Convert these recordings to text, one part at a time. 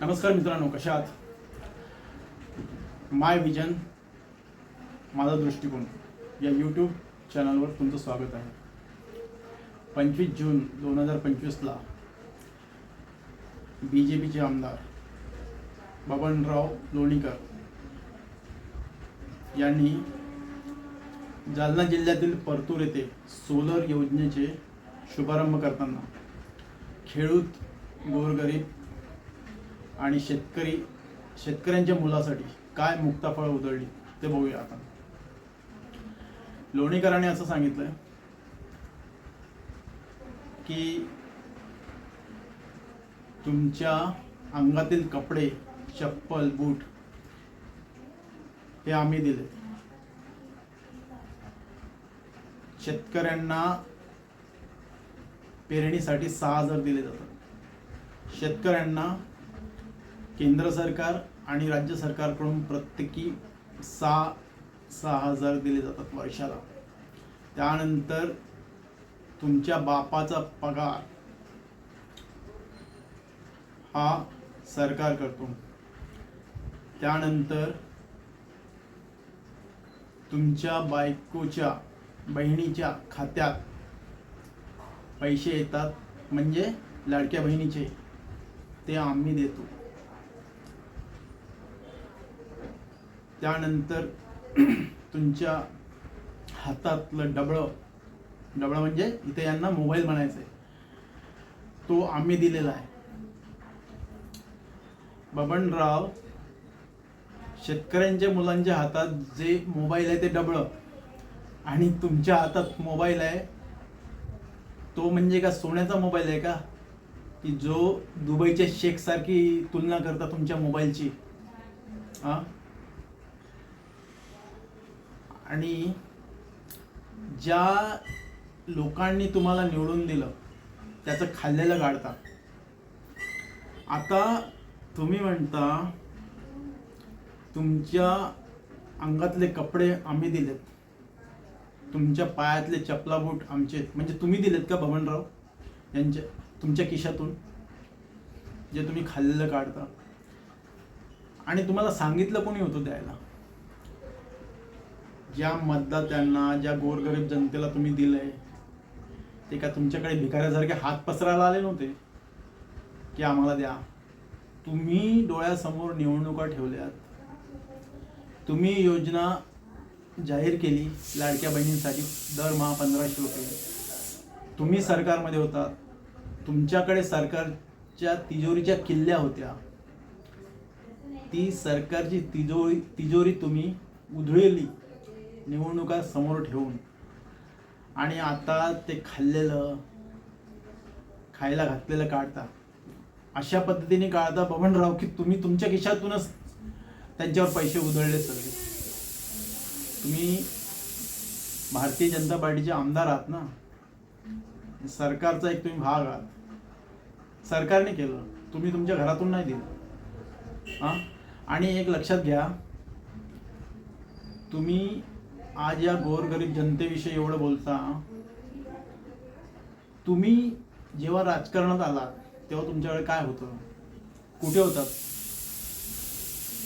नमस्कार मित्रांनो कशात माय विजन माझा दृष्टिकोन या यूट्यूब चॅनलवर तुमचं स्वागत आहे. पंचवीस जून दोन हजार पंचवीसला बी जे पीचे आमदार बबनराव लोणीकर यांनी जालना जिल्ह्यातील परतूर येथे सोलर योजनेचे शुभारंभ करताना खेडूत गोरगरीब आणि शेतकरी शेतकऱ्यांच्या मुलासाठी काय मुक्ताफळ उधळली ते बघूया आता लोणीकरांनी असं सांगितलंय की तुमच्या अंगातील कपडे चप्पल बूट हे आम्ही दिले शेतकऱ्यांना पेरणीसाठी सहा हजार दिले जातात. शेतकऱ्यांना केंद्र सरकार आणि राज्य सरकारकडून प्रत्येकी सहा सहा हजार दिले जातात वर्षाला. त्यानंतर तुमच्या बापाचा पगार हा सरकार करतो. त्यानंतर तुमच्या बायकोच्या बहिणीच्या खात्यात पैसे येतात. म्हणजे लाडक्या बहिणीचे. ते आम्ही देतो. त्यानंतर तुमच्या हातातलं डबळं डबळं म्हणजे इथे यांना मोबाईल म्हणायचं आहे तो आम्ही दिलेला आहे. बबनराव शेतकऱ्यांच्या मुलांच्या हातात जे मोबाईल आहे ते डबळं आणि तुमच्या हातात मोबाईल आहे तो म्हणजे का सोन्याचा मोबाईल आहे का? की जो दुबईच्या शेख सारखी तुलना करता तुमच्या मोबाईलची? हां? आणि ज्या लोकांनी तुम्हाला निवडून दिलं त्याचं खाल्लेलं गाडता आता तुम्ही म्हणता तुमच्या अंगातले कपडे आम्ही दिलेत. तुमच्या पायातले चपला बूट आमचे म्हणजे तुम्ही दिलेत का बबनराव? यांच्या तुमच्या खिशातून? जे तुम्ही खाल्लेलं काढता आणि तुम्हाला सांगितलं कोणी होतं द्यायला? ज्या मतदात्यांना ज्या गोरगरीब जनतेला तुम्ही दिलंय ते का तुमच्याकडे भिकाऱ्यासारखे हात पसरायला आले नव्हते? की आम्हाला द्या. तुम्ही डोळ्यासमोर निवडणुका ठेवल्यात. तुम्ही योजना जाहीर केली लाडक्या बहिणींसाठी दरमहा पंधराशे रुपये. तुम्ही सरकारमध्ये होता. तुमच्याकडे सरकारच्या तिजोरीच्या किल्ल्या होत्या. ती सरकारची तिजोरी तिजोरी तुम्ही उधळली. निवडणुका समोर ठेवून आणि आता ते खाल्लेलं खायला घातलेलं काढता. अशा पद्धतीने काढता बबनराव की तुम्ही तुमच्या खिशातूनच त्यांच्यावर पैसे उधळले सगळे. तुम्ही भारतीय जनता पार्टीचे आमदार आहात ना? सरकारचा एक तुम्ही भाग आहात. सरकारने केलं. तुम्ही तुमच्या घरातून नाही दिलं. हां? आणि एक लक्षात घ्या. तुम्ही आज या गोरगरीब जनतेविषयी एवढं बोलता तुम्ही जेव्हा राजकारणात आलात तेव्हा तुमच्याकडे काय होतं? कुठे होतात?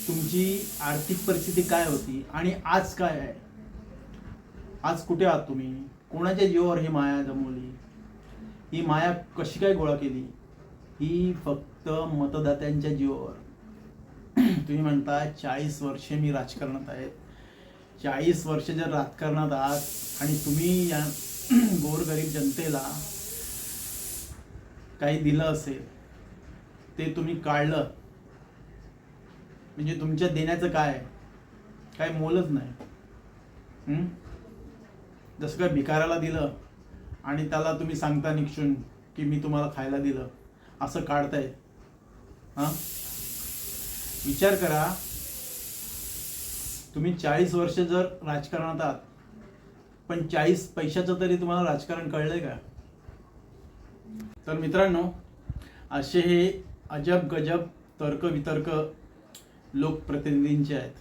तुमची आर्थिक परिस्थिती काय होती? आणि आज काय आहे? आज कुठे आहात तुम्ही? कोणाच्या जीवावर ही माया जमवली? ही माया कशी काय गोळा केली? ही फक्त मतदात्यांच्या जीवावर. तुम्ही म्हणता चाळीस वर्षे मी राजकारणात आहेत. चाळीस वर्ष जर राजकारणात आहात आणि तुम्ही या गोरगरीब जनतेला काही दिलं असेल ते तुम्ही काढलं म्हणजे तुमच्या देण्याचं काय? काय मोलच नाही. जसं काय भिकाराला दिलं आणि त्याला तुम्ही सांगता निक्षून की मी तुम्हाला खायला दिलं असं काढताय हां? विचार करा तुम्ही चाळीस वर्ष जर राजकारणात आहात पण चाळीस पैशाचं तरी तुम्हाला राजकारण कळलंय का? तर मित्रांनो असे हे अजब गजब तर्क वितर्क लोकप्रतिनिधींचे आहेत.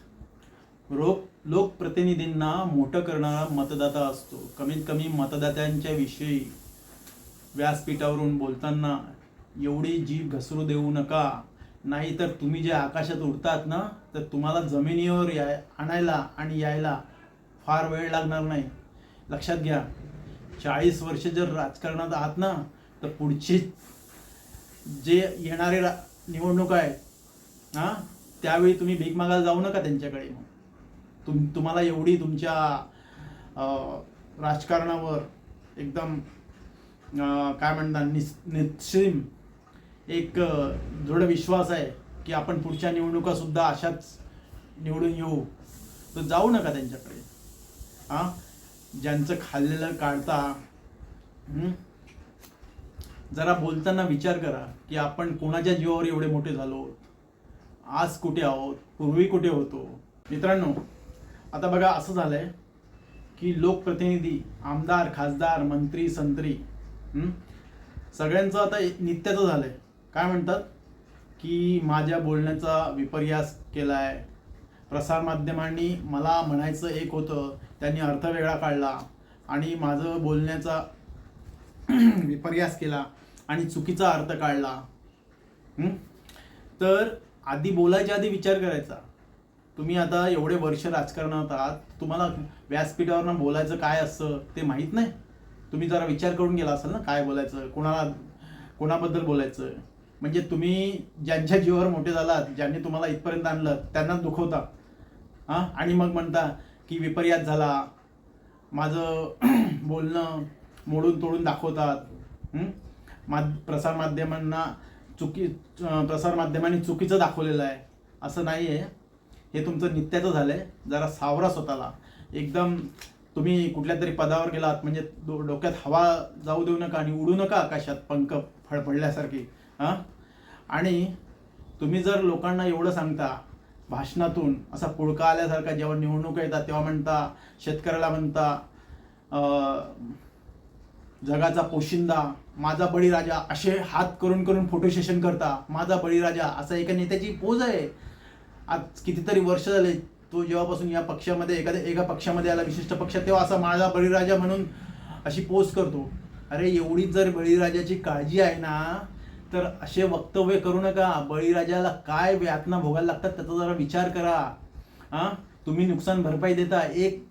लोक लोकप्रतिनिधींना मोठं करणारा मतदाता असतो. कमीत कमी मतदात्यांच्या विषयी व्यासपीठावरून बोलताना एवढी जीभ घसरू देऊ नका. नाही तर तुम्ही जे आकाशात उडतात ना तर तुम्हाला जमिनीवर या आणायला आणि यायला फार वेळ लागणार नाही. लक्षात घ्या चाळीस वर्ष जर राजकारणात आहात ना तर पुढची जे येणारे रा निवडणूक आहेत हां त्यावेळी तुम्ही भीक मागायला जाऊ नका त्यांच्याकडे. मग तुम तुम्हाला एवढी तुमच्या राजकारणावर एकदम काय म्हणतात निस निश्चिम एक दृढ विश्वास आहे की आपण पुढच्या निवडणुका सुद्धा अशाच निवडून येऊ. तर जाऊ नका त्यांच्याकडे. हां ज्यांचं खाल्लेलं काढता जरा बोलताना विचार करा की आपण कोणाच्या जीवावर एवढे मोठे झालो? आज कुठे आहोत? पूर्वी कुठे होतो? मित्रांनो आता बघा असं झालं आहे की लोकप्रतिनिधी आमदार खासदार मंत्री संत्री सगळ्यांचं आता नित्याचं झालं आहे काय म्हणतात? की माझ्या बोलण्याचा विपर्यास केला आहे प्रसारमाध्यमांनी मला म्हणायचं एक होतं त्यांनी अर्थ वेगळा काढला आणि माझं बोलण्याचा विपर्यास केला आणि चुकीचा अर्थ काढला. तर आधी बोलायच्या आधी विचार करायचा. तुम्ही आता एवढे वर्ष राजकारणात आहात तुम्हाला व्यासपीठावरनं बोलायचं काय असतं ते माहीत नाही? तुम्ही जरा विचार करून गेला असाल ना काय बोलायचं? कोणाला कोणाबद्दल बोलायचं? म्हणजे तुम्ही ज्यांच्या जीवावर मोठे झालात ज्यांनी तुम्हाला इथपर्यंत आणलं त्यांना दुखवता. हां? आणि मग म्हणता की विपर्यास झाला. माझं बोलणं मोडून तोडून दाखवतात. मा प्रसारमाध्यमांना चुकी प्रसारमाध्यमांनी चुकीचं दाखवलेलं आहे. असं नाही आहे हे तुमचं नित्याचं झालं आहे जरा सावरा स्वतःला. एकदम तुम्ही कुठल्या तरी पदावर गेलात म्हणजे डो डोक्यात हवा जाऊ देऊ नका आणि उडू नका आकाशात पंख फडफडल्यासारखी. हां? आणि तुम्ही जर लोकांना एवढं सांगता भाषणातून असा पुळका आल्यासारखा जेव्हा निवडणुका येतात तेव्हा म्हणता शेतकऱ्याला म्हणता जगाचा पोशिंदा माझा बळीराजा असे हात करून करून फोटो सेशन करता माझा बळीराजा असा एका नेत्याची पोज आहे. आज कितीतरी वर्ष झाले तो जेव्हापासून या पक्षामध्ये एखाद्या एका पक्षामध्ये आला विशिष्ट पक्षात तेव्हा असा माझा बळीराजा म्हणून अशी पोज करतो. अरे एवढी जर बळीराजाची काळजी आहे ना तर असे वक्तव्य करू नका. बळीराजाला काय यातना भोगायला लागतात त्याचा जरा विचार करा. हां? तुम्ही नुकसान भरपाई देता. एक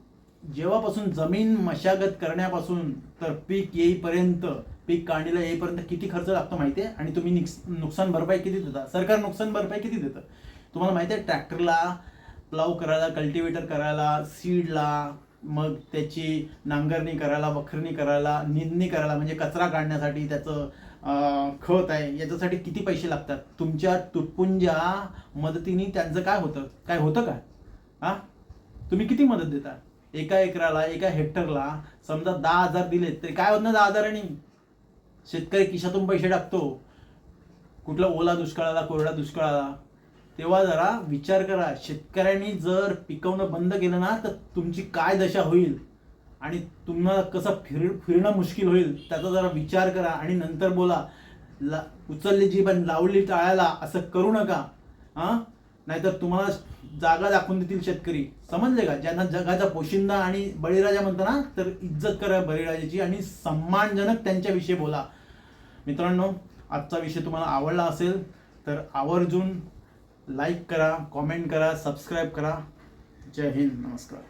जेव्हापासून जमीन मशागत करण्यापासून तर पीक येईपर्यंत पीक काढणीला येईपर्यंत किती खर्च लागतो माहिती आहे आणि तुम्ही निक्स नुकसान भरपाई किती देता? सरकार नुकसान भरपाई किती देतं? तुम्हाला माहिती आहे ट्रॅक्टरला प्लाव करायला कल्टिवेटर करायला सीडला मग त्याची नांगरणी करायला वखरणी करायला निंदणी करायला म्हणजे कचरा काढण्यासाठी त्याचं खत आहे याच्यासाठी किती पैसे लागतात? तुमच्या तुटपुंज्या मदतीने त्यांचं काय होतं? काय होतं काय हा? तुम्ही किती मदत देता? एका एकराला एका हेक्टरला समजा दहा हजार दिले तरी काय होत ना दहा हजारांनी? शेतकरी खिशातून पैसे टाकतो. कुठला ओला दुष्काळाला कोरडा दुष्काळाला. तेव्हा जरा विचार करा. शेतकऱ्यांनी जर पिकवणं बंद केलं ना तर तुमची काय दशा होईल? आणि तुम्हाला कसं फिर फिरणं मुश्किल होईल त्याचा जरा विचार करा आणि नंतर बोला. ला उचलली जी पण लावली टाळायला असं करू नका हां? नाहीतर तुम्हाला जागा दाखवून देतील शेतकरी. समजले का? ज्यांना जगाचा पोशिंदा आणि बळीराजा म्हणता ना तर इज्जत करा बळीराजाची आणि सन्मानजनक त्यांच्याविषयी बोला. मित्रांनो आजचा विषय तुम्हाला आवडला असेल तर आवर्जून लाईक करा कॉमेंट करा सबस्क्राईब करा. जय हिंद. नमस्कार.